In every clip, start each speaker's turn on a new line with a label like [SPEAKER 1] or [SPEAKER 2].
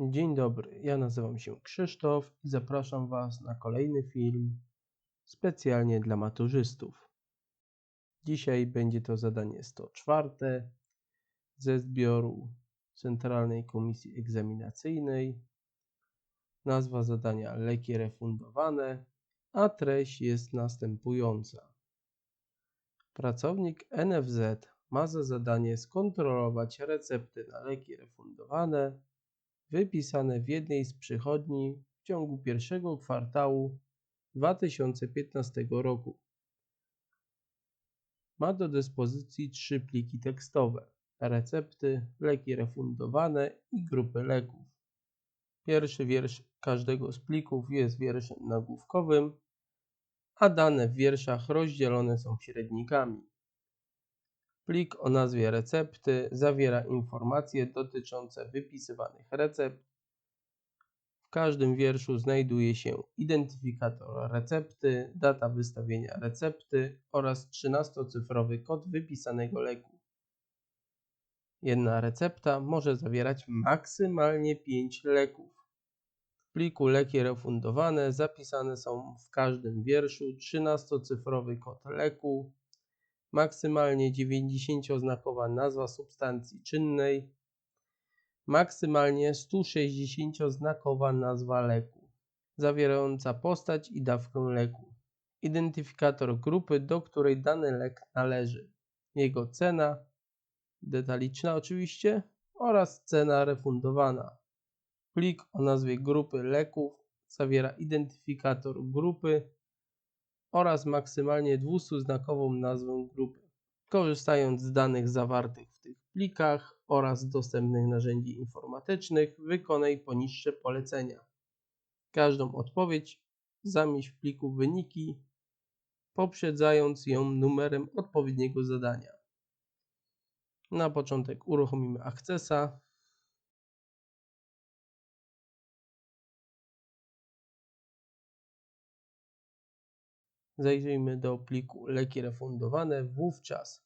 [SPEAKER 1] Dzień dobry, ja nazywam się Krzysztof i zapraszam Was na kolejny film specjalnie dla maturzystów. Dzisiaj będzie to zadanie 104 ze zbioru Centralnej Komisji Egzaminacyjnej. Nazwa zadania leki refundowane, a treść jest następująca. Pracownik NFZ ma za zadanie skontrolować recepty na leki refundowane wypisane w jednej z przychodni w ciągu pierwszego kwartału 2015 roku. Ma do dyspozycji trzy pliki tekstowe: recepty, leki refundowane i grupy leków. Pierwszy wiersz każdego z plików jest wierszem nagłówkowym, a dane w wierszach rozdzielone są średnikami. Plik o nazwie recepty zawiera informacje dotyczące wypisywanych recept. W każdym wierszu znajduje się identyfikator recepty, data wystawienia recepty oraz 13-cyfrowy kod wypisanego leku. Jedna recepta może zawierać maksymalnie 5 leków. W pliku leki refundowane zapisane są w każdym wierszu 13-cyfrowy kod leku, maksymalnie 90-znakowa nazwa substancji czynnej, maksymalnie 160-znakowa nazwa leku, zawierająca postać i dawkę leku, identyfikator grupy, do której dany lek należy, jego cena, detaliczna oczywiście, oraz cena refundowana. Plik o nazwie grupy leków zawiera identyfikator grupy, oraz maksymalnie 200-znakową nazwę grupy. Korzystając z danych zawartych w tych plikach oraz dostępnych narzędzi informatycznych, wykonaj poniższe polecenia. Każdą odpowiedź zamieść w pliku wyniki, poprzedzając ją numerem odpowiedniego zadania. Na początek uruchomimy Accessa. Zajrzyjmy do pliku leki refundowane. Wówczas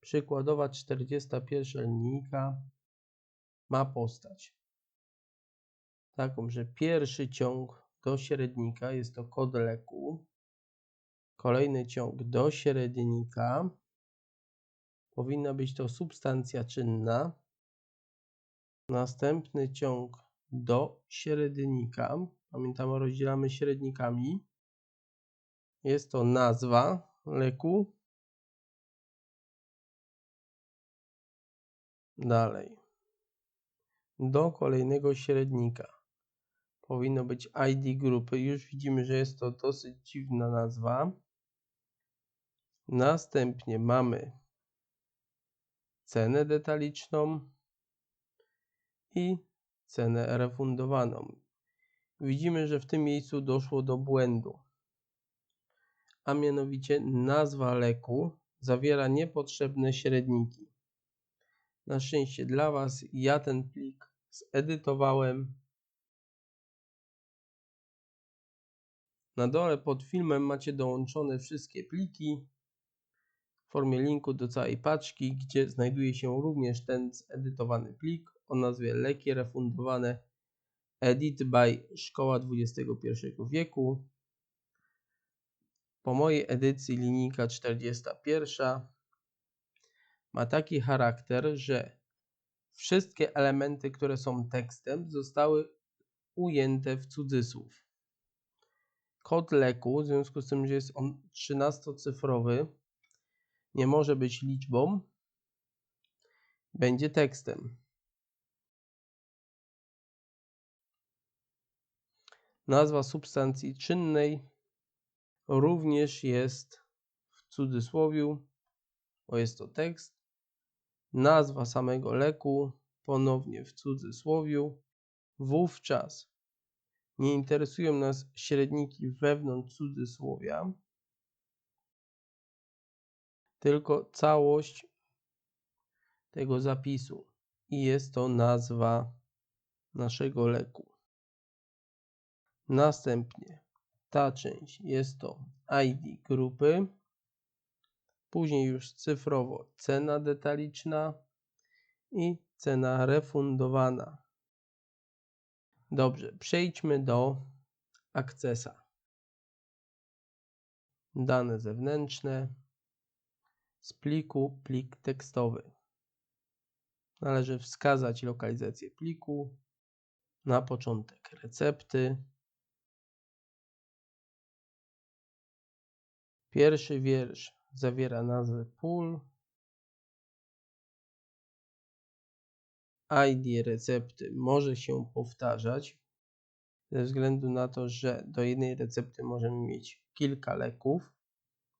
[SPEAKER 1] przykładowa 41 linijka ma postać taką, że pierwszy ciąg do średnika jest to kod leku. Kolejny ciąg do średnika powinna być to substancja czynna. Następny ciąg do średnika. Pamiętamy, rozdzielamy średnikami. Jest to nazwa leku. Dalej. Do kolejnego średnika powinno być ID grupy. Już widzimy, że jest to dosyć dziwna nazwa. Następnie mamy cenę detaliczną i cenę refundowaną. Widzimy, że w tym miejscu doszło do błędu a mianowicie nazwa leku zawiera niepotrzebne średniki. Na szczęście dla Was ja ten plik zedytowałem. Na dole pod filmem macie dołączone wszystkie pliki w formie linku do całej paczki, gdzie znajduje się również ten zedytowany plik o nazwie Leki refundowane Edit by Szkoła XXI wieku. Po mojej edycji linijka 41 ma taki charakter, że wszystkie elementy, które są tekstem, zostały ujęte w cudzysłów. Kod leku, w związku z tym, że jest on 13-cyfrowy, nie może być liczbą, będzie tekstem. Nazwa substancji czynnej również jest w cudzysłowiu, bo jest to tekst. Nazwa samego leku ponownie w cudzysłowiu. Wówczas nie interesują nas średniki wewnątrz cudzysłowia, tylko całość tego zapisu i jest to nazwa naszego leku. Następnie ta część jest to ID grupy, później już cyfrowo cena detaliczna i cena refundowana. Dobrze, przejdźmy do akcesa. Dane zewnętrzne z pliku plik tekstowy. Należy wskazać lokalizację pliku. Na początek recepty. Pierwszy wiersz zawiera nazwę pól. ID recepty może się powtarzać ze względu na to, że do jednej recepty możemy mieć kilka leków.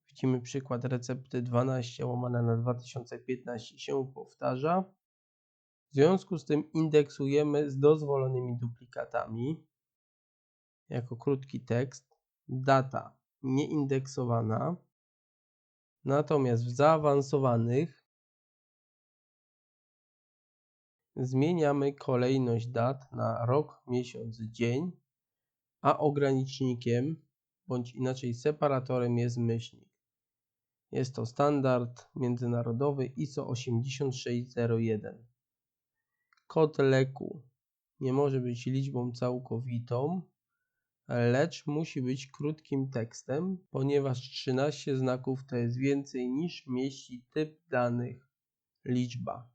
[SPEAKER 1] Widzimy przykład recepty 12 łamane na 2015 się powtarza. W związku z tym indeksujemy z dozwolonymi duplikatami jako krótki tekst. Data nieindeksowana. Natomiast w zaawansowanych zmieniamy kolejność dat na rok, miesiąc, dzień, a ogranicznikiem bądź inaczej separatorem jest myślnik. Jest to standard międzynarodowy ISO 8601. Kod leku nie może być liczbą całkowitą, lecz musi być krótkim tekstem, ponieważ 13 znaków to jest więcej niż mieści typ danych liczba.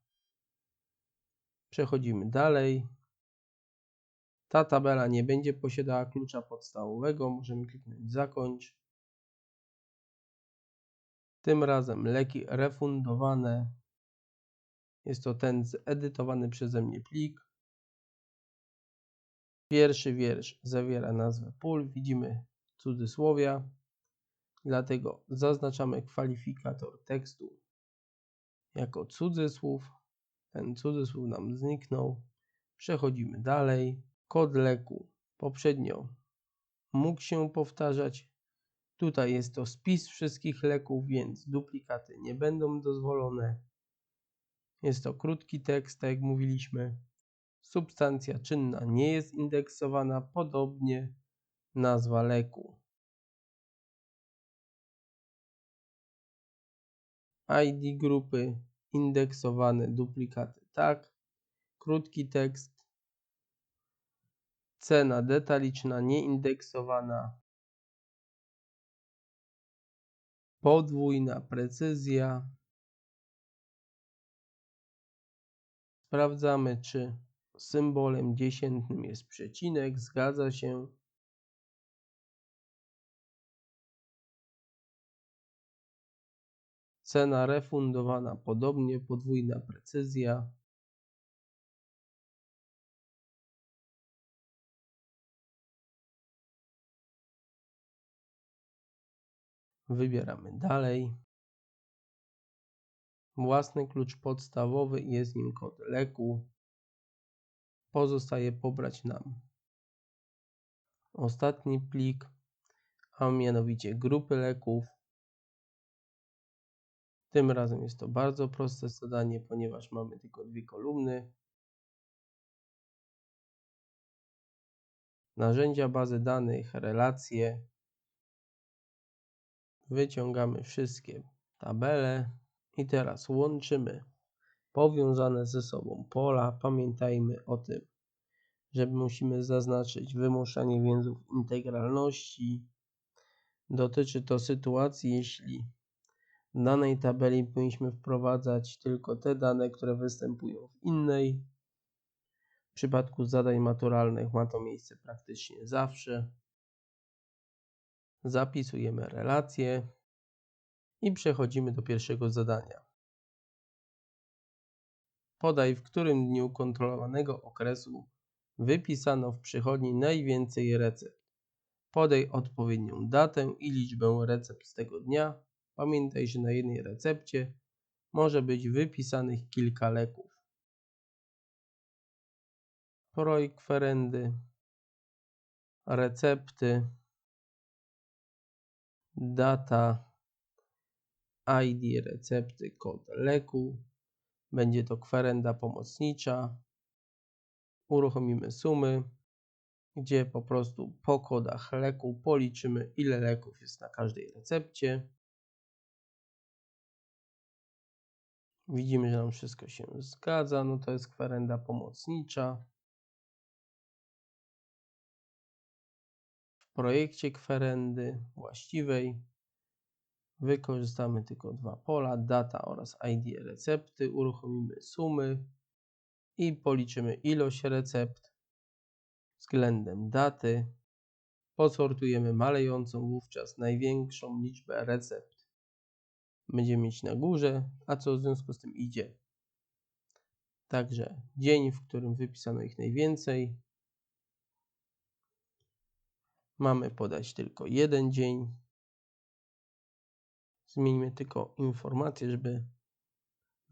[SPEAKER 1] Przechodzimy dalej. Ta tabela nie będzie posiadała klucza podstawowego. Możemy kliknąć zakończ. Tym razem leki refundowane. Jest to ten zedytowany przeze mnie plik. Pierwszy wiersz zawiera nazwę pól. Widzimy cudzysłowia. Dlatego zaznaczamy kwalifikator tekstu jako cudzysłów. Ten cudzysłów nam zniknął. Przechodzimy dalej. Kod leku poprzednio mógł się powtarzać. Tutaj jest to spis wszystkich leków, więc duplikaty nie będą dozwolone. Jest to krótki tekst, tak jak mówiliśmy. Substancja czynna nie jest indeksowana, podobnie nazwa leku. ID grupy indeksowane duplikaty tak. Krótki tekst. Cena detaliczna nieindeksowana. Podwójna precyzja. Sprawdzamy, czy symbolem dziesiętnym jest przecinek. Zgadza się. Cena refundowana podobnie, podwójna precyzja. Wybieramy dalej. Własny klucz podstawowy jest nim kod leku. Pozostaje pobrać nam ostatni plik, a mianowicie grupy leków. Tym razem jest to bardzo proste zadanie, ponieważ mamy tylko dwie kolumny. Narzędzia bazy danych, relacje. Wyciągamy wszystkie tabele i teraz łączymy powiązane ze sobą pola. Pamiętajmy o tym, że musimy zaznaczyć wymuszanie więzów integralności. Dotyczy to sytuacji, jeśli w danej tabeli powinniśmy wprowadzać tylko te dane, które występują w innej. W przypadku zadań maturalnych ma to miejsce praktycznie zawsze. Zapisujemy relacje i przechodzimy do pierwszego zadania. Podaj, w którym dniu kontrolowanego okresu wypisano w przychodni najwięcej recept. Podaj odpowiednią datę i liczbę recept z tego dnia Pamiętaj, że na jednej recepcie może być wypisanych kilka leków. Projekt kwerendy, recepty, data, ID recepty, kod leku. Będzie to kwerenda pomocnicza. Uruchomimy sumy, gdzie po prostu po kodach leku policzymy ile leków jest na każdej recepcie. Widzimy, że nam wszystko się zgadza. No to jest kwerenda pomocnicza. projekcie kwerendy właściwej wykorzystamy tylko dwa pola, data oraz ID recepty, uruchomimy sumy i policzymy ilość recept względem daty. Posortujemy malejącą wówczas największą liczbę recept. Będziemy mieć na górze, a co w związku z tym idzie. Także dzień, w którym wypisano ich najwięcej. Mamy podać tylko jeden dzień. Zmieńmy tylko informację, żeby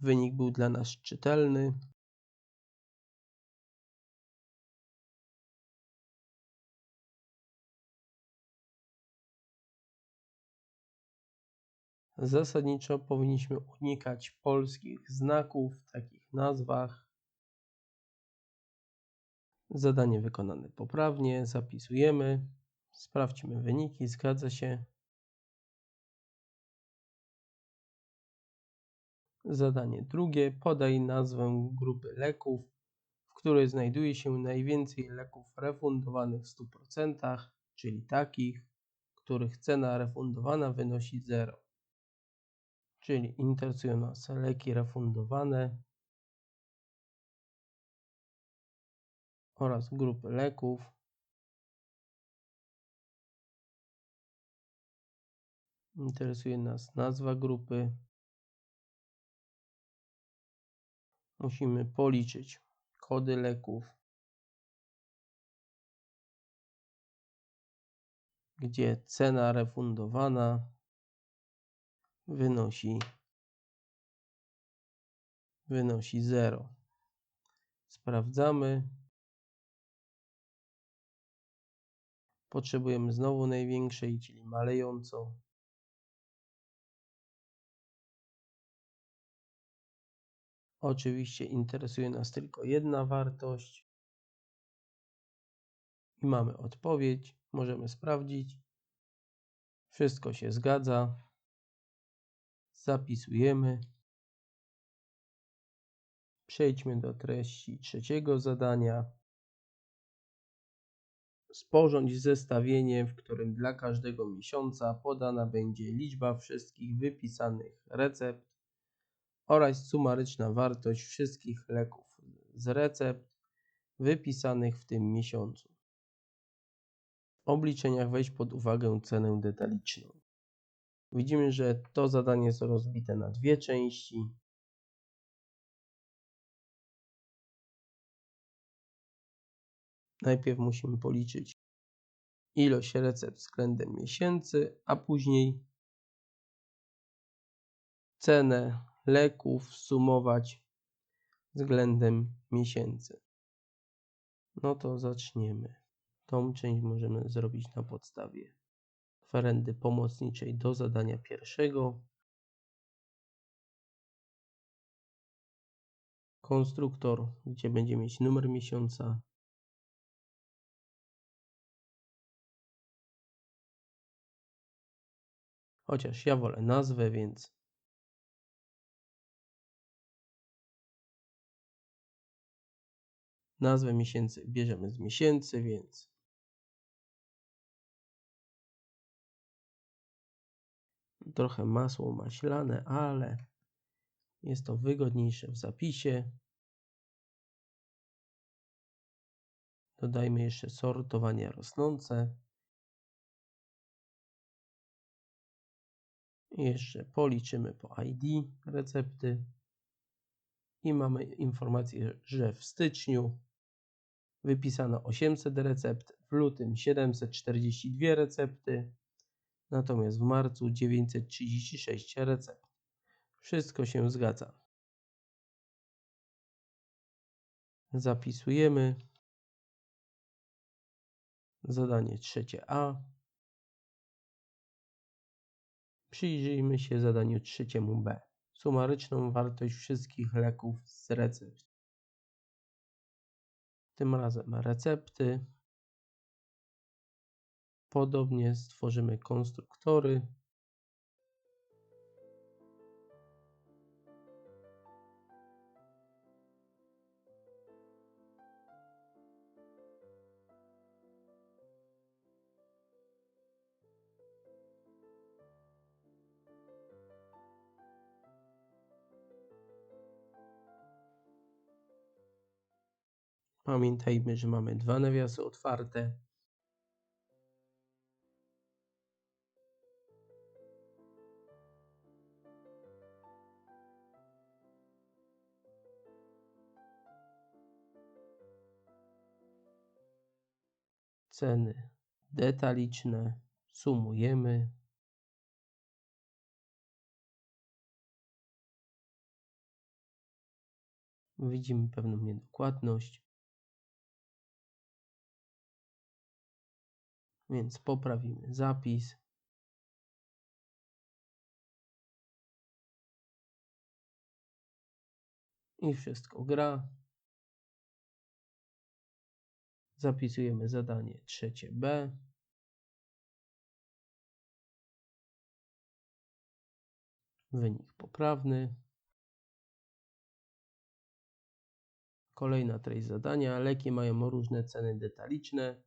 [SPEAKER 1] wynik był dla nas czytelny. Zasadniczo powinniśmy unikać polskich znaków w takich nazwach. Zadanie wykonane poprawnie, zapisujemy, sprawdźmy wyniki, zgadza się. Zadanie drugie, podaj nazwę grupy leków, w której znajduje się najwięcej leków refundowanych w 100%, czyli takich, których cena refundowana wynosi 0 czyli interesują nas leki refundowane oraz grupy leków. Interesuje nas nazwa grupy. Musimy policzyć kody leków, gdzie cena refundowana wynosi wynosi 0. Sprawdzamy. Potrzebujemy znowu największej, czyli malejącą. Oczywiście interesuje nas tylko jedna wartość. I mamy odpowiedź. Możemy sprawdzić. Wszystko się zgadza zapisujemy. Przejdźmy do treści trzeciego zadania. Sporządź zestawienie, w którym dla każdego miesiąca podana będzie liczba wszystkich wypisanych recept oraz sumaryczna wartość wszystkich leków z recept wypisanych w tym miesiącu. W obliczeniach weź pod uwagę cenę detaliczną. Widzimy, że to zadanie jest rozbite na dwie części. Najpierw musimy policzyć ilość recept względem miesięcy, a później cenę leków sumować względem miesięcy. No to zaczniemy. Tą część możemy zrobić na podstawie kwerendy pomocniczej do zadania pierwszego. Konstruktor, gdzie będzie mieć numer miesiąca. Chociaż ja wolę nazwę, więc nazwę miesięcy bierzemy z miesięcy, więc trochę masło maślane, ale jest to wygodniejsze w zapisie. Dodajmy jeszcze sortowanie rosnące. Jeszcze policzymy po ID recepty. I mamy informację, że w styczniu wypisano 800 recept, w lutym 742 recepty, natomiast w marcu 936 recept. Wszystko się zgadza. Zapisujemy. Zadanie trzecie A. Przyjrzyjmy się zadaniu trzeciemu B. Sumaryczną wartość wszystkich leków z recept. Tym razem recepty Podobnie stworzymy konstruktory. Pamiętajmy, że mamy dwa nawiasy otwarte. Ceny detaliczne sumujemy. Widzimy pewną niedokładność. Więc poprawimy zapis. I wszystko gra. Zapisujemy zadanie trzecie B. Wynik poprawny. Kolejna treść zadania. Leki mają różne ceny detaliczne.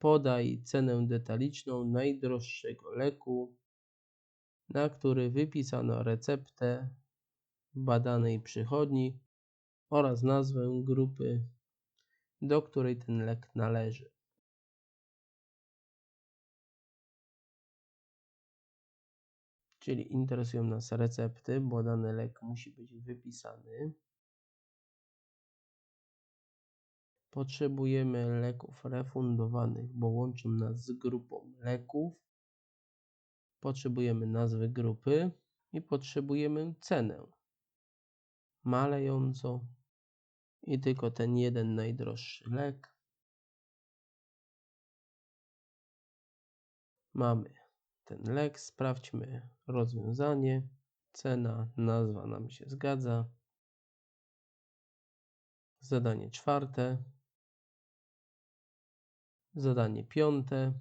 [SPEAKER 1] Podaj cenę detaliczną najdroższego leku, na który wypisano receptę badanej przychodni oraz nazwę grupy, do której ten lek należy. Czyli interesują nas recepty, bo dany lek musi być wypisany. Potrzebujemy leków refundowanych, bo łączą nas z grupą leków. Potrzebujemy nazwy grupy i potrzebujemy cenę malejącą i tylko ten jeden najdroższy lek. Mamy ten lek, sprawdźmy rozwiązanie. Cena, nazwa nam się zgadza. Zadanie czwarte. Zadanie piąte.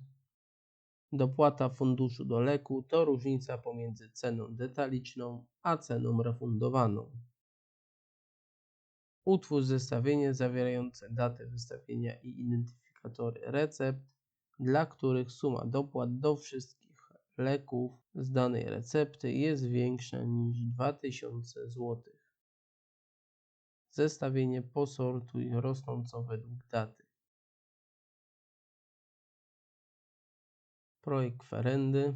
[SPEAKER 1] Dopłata funduszu do leku to różnica pomiędzy ceną detaliczną a ceną refundowaną. Utwórz zestawienie zawierające datę wystawienia i identyfikatory recept, dla których suma dopłat do wszystkich leków z danej recepty jest większa niż 2000 zł. Zestawienie posortuj rosnąco według daty. Projekt kwerendy.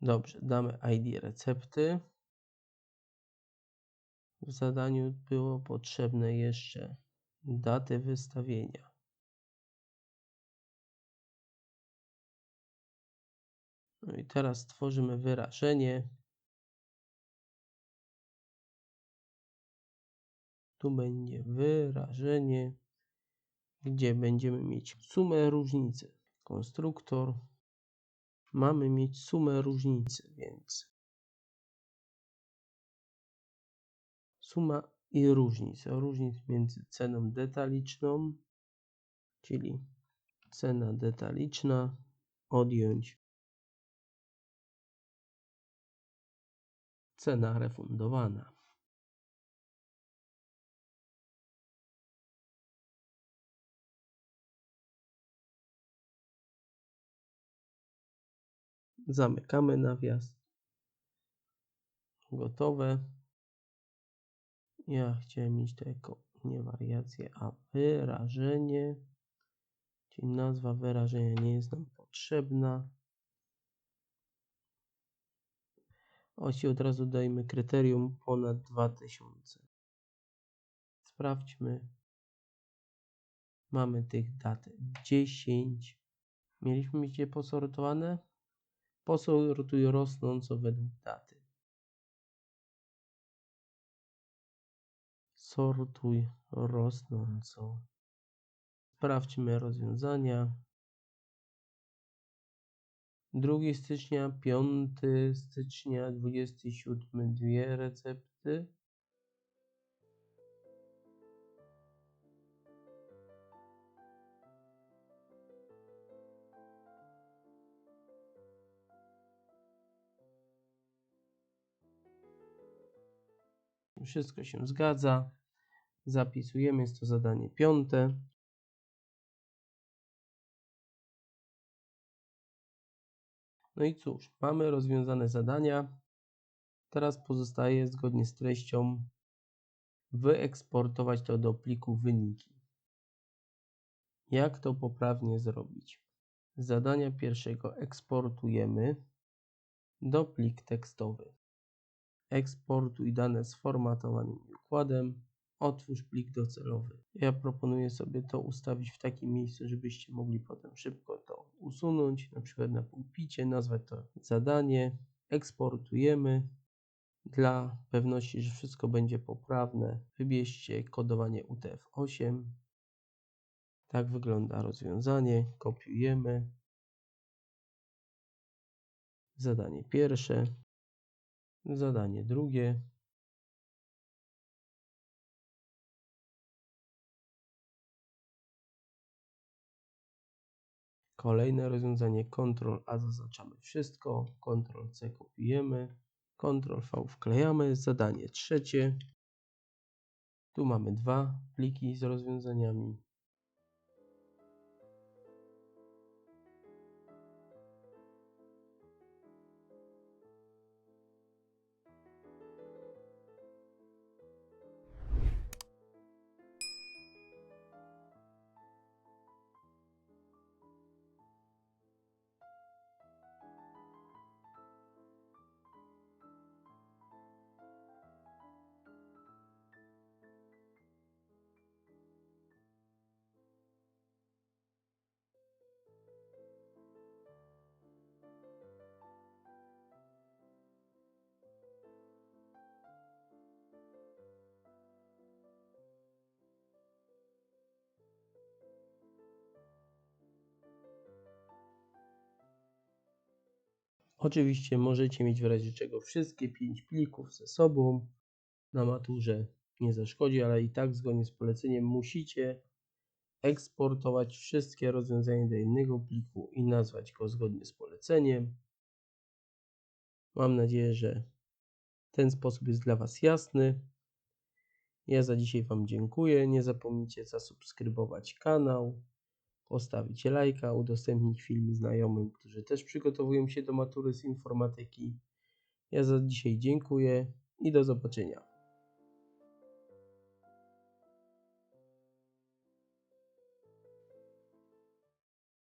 [SPEAKER 1] Dobrze, damy ID recepty. W zadaniu było potrzebne jeszcze daty wystawienia. No i teraz stworzymy wyrażenie. Tu będzie wyrażenie, gdzie będziemy mieć sumę różnicy. Konstruktor. Mamy mieć sumę różnicy, więc suma i różnic. Różnic między ceną detaliczną, czyli cena detaliczna, odjąć cena refundowana. Zamykamy nawias. Gotowe. Ja chciałem mieć to jako nie wariację, a wyrażenie. Czyli nazwa wyrażenia nie jest nam potrzebna. Osi od razu dajmy kryterium ponad 2000. Sprawdźmy. Mamy tych dat 10. Mieliśmy mieć je posortowane? Posortuj rosnąco według daty. Sortuj rosnąco. Sprawdźmy rozwiązania. 2 stycznia, 5 stycznia, 27 dwie recepty. Wszystko się zgadza. Zapisujemy, jest to zadanie piąte. No i cóż, mamy rozwiązane zadania. Teraz pozostaje zgodnie z treścią wyeksportować to do pliku wyniki. Jak to poprawnie zrobić? Zadania pierwszego eksportujemy do plik tekstowy. Eksportuj dane sformatowanym i układem. Otwórz plik docelowy. Ja proponuję sobie to ustawić w takim miejscu, żebyście mogli potem szybko to usunąć, na przykład na pulpicie, nazwać to zadanie. Eksportujemy. Dla pewności, że wszystko będzie poprawne, wybierzcie kodowanie UTF-8. Tak wygląda rozwiązanie. Kopiujemy. Zadanie pierwsze. Zadanie drugie. Kolejne rozwiązanie Ctrl A zaznaczamy wszystko, Ctrl C kopiujemy, Ctrl V wklejamy. Zadanie trzecie. Tu mamy dwa pliki z rozwiązaniami. Oczywiście możecie mieć w razie czego wszystkie 5 plików ze sobą. Na maturze nie zaszkodzi, ale i tak zgodnie z poleceniem musicie eksportować wszystkie rozwiązania do innego pliku i nazwać go zgodnie z poleceniem. Mam nadzieję, że ten sposób jest dla Was jasny. Ja za dzisiaj Wam dziękuję. Nie zapomnijcie zasubskrybować kanał, postawić lajka, udostępnić film znajomym, którzy też przygotowują się do matury z informatyki. Ja za dzisiaj dziękuję i do zobaczenia.